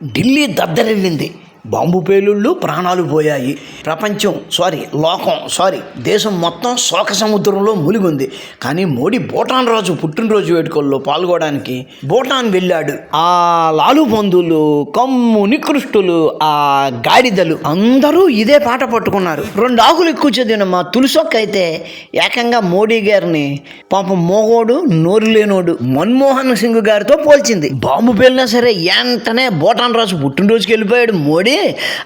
Delhi దద్దరిల్లింది. Bomb పేలుళ్ళు ప్రాణాలు పోయాయి. ప్రపంచం సారీ లోకం సారీ దేశం మొత్తం శోక సముద్రంలో మునిగుంది. కానీ మోడీ భూటాన్ రాజు పుట్టినరోజు వేడుకల్లో పాల్గొనడానికి భూటాన్ వెళ్ళాడు. ఆ లాలు బంధువులు కమ్ము నికృష్టులు ఆ గాడిదలు అందరూ ఇదే పాట పట్టుకున్నారు. రెండు ఆకులు ఎక్కువ చదివిన మా తులసొక్క అయితే ఏకంగా మోడీ గారిని పాపం మోగోడు నోరు లేనోడు మన్మోహన్ సింగ్ గారితో పోల్చింది. బాంబు పేలినా సరే వెంటనే భూటాన్ రాజు పుట్టినరోజుకి వెళ్ళిపోయాడు. మోడీ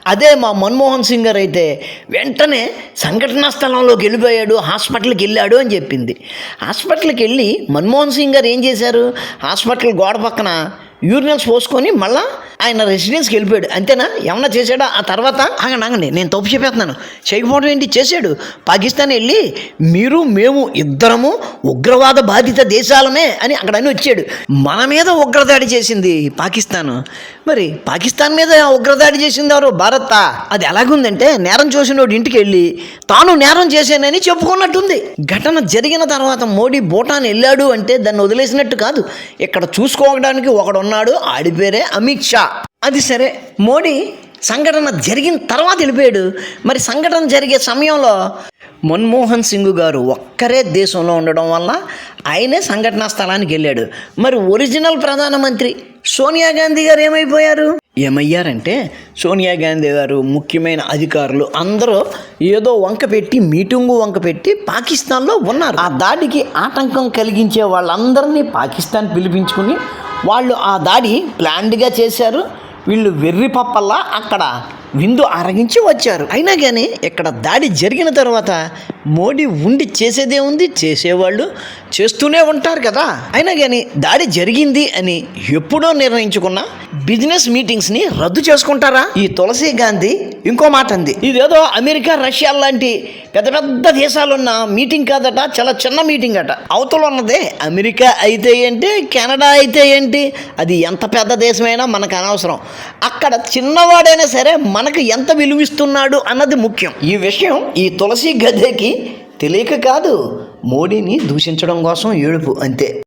అదే మా మన్మోహన్ సింగ్ గారు అయితే వెంటనే సంఘటనా స్థలంలోకి వెళ్ళిపోయాడు హాస్పిటల్కి వెళ్ళాడు అని చెప్పింది. హాస్పిటల్కి వెళ్ళి మన్మోహన్ సింగ్ గారు ఏం చేశారు? హాస్పిటల్ గోడ పక్కన యూరినల్స్ పోసుకొని మళ్ళీ ఆయన రెసిడెన్స్కి వెళ్ళిపోయాడు. అంతేనా? ఏమన్నా చేశాడా? ఆ తర్వాత ఆగండి నేను తప్పు చెప్పేస్తున్నాను. చేయకపోవడం ఏంటి? చేశాడు. పాకిస్తాన్ వెళ్ళి మీరు మేము ఇద్దరము ఉగ్రవాద బాధిత దేశాలమే అని అక్కడ అని వచ్చాడు. మన మీద ఉగ్రదాడి చేసింది పాకిస్తాన్. మరి పాకిస్తాన్ మీద ఉగ్రదాడి చేసింది ఎవరు? భారత్. అది ఎలాగుందంటే నేరం చూసినోడు ఇంటికి వెళ్ళి తాను నేరం చేశానని చెప్పుకున్నట్టుంది. ఘటన జరిగిన తర్వాత మోడీ భూటాన్ వెళ్ళాడు అంటే దాన్ని వదిలేసినట్టు కాదు. ఇక్కడ చూసుకోవడానికి ఒకడున్నాడు ఆడి పేరే అమిత్ షా. అది సరే. మోడీ సంఘటన జరిగిన తర్వాత వెళ్ళిపోయాడు. మరి సంఘటన జరిగే సమయంలో మన్మోహన్ సింగ్ గారు ఒక్కరే దేశంలో ఉండడం వల్ల ఆయనే సంఘటనా స్థలానికి వెళ్ళాడు. మరి ఒరిజినల్ ప్రధానమంత్రి సోనియా గాంధీ గారు ఏమైపోయారు? ఏమయ్యారంటే సోనియా గాంధీ గారు ముఖ్యమైన అధికారులు అందరూ ఏదో వంక పెట్టి మీటింగు వంక పెట్టి పాకిస్తాన్లో ఉన్నారు. ఆ దాడికి ఆటంకం కలిగించే వాళ్ళందరినీ పాకిస్తాన్ పిలిపించుకుని వాళ్ళు ఆ దాడి ప్లాన్డ్గా చేశారు. వీళ్ళు వెర్రి పప్పల్లా అక్కడ విందు అరగించి వచ్చారు. అయినా కానీ ఇక్కడ దాడి జరిగిన తర్వాత మోడీ ఉండి చేసేదే ఉంది చేసేవాళ్ళు చేస్తూనే ఉంటారు కదా. అయినా కానీ దాడి జరిగింది అని ఎప్పుడో నిర్ణయించుకున్న బిజినెస్ మీటింగ్స్ని రద్దు చేసుకుంటారా? ఈ తులసి గాంధీ ఇంకో మాట అంది. ఇదేదో అమెరికా రష్యా లాంటి పెద్ద పెద్ద దేశాలున్న మీటింగ్ కాదట చాలా చిన్న మీటింగ్ అట. అవతల ఉన్నదే అమెరికా అయితే ఏంటి కెనడా అయితే ఏంటి అది ఎంత పెద్ద దేశమైనా మనకు అనవసరం. అక్కడ చిన్నవాడైనా సరే మనకు ఎంత విలువిస్తున్నాడు అన్నది ముఖ్యం. ఈ విషయం ఈ తులసి గద్దెకి తెలియక కాదు మోడీని దూషించడం కోసం ఏడుపు అంతే.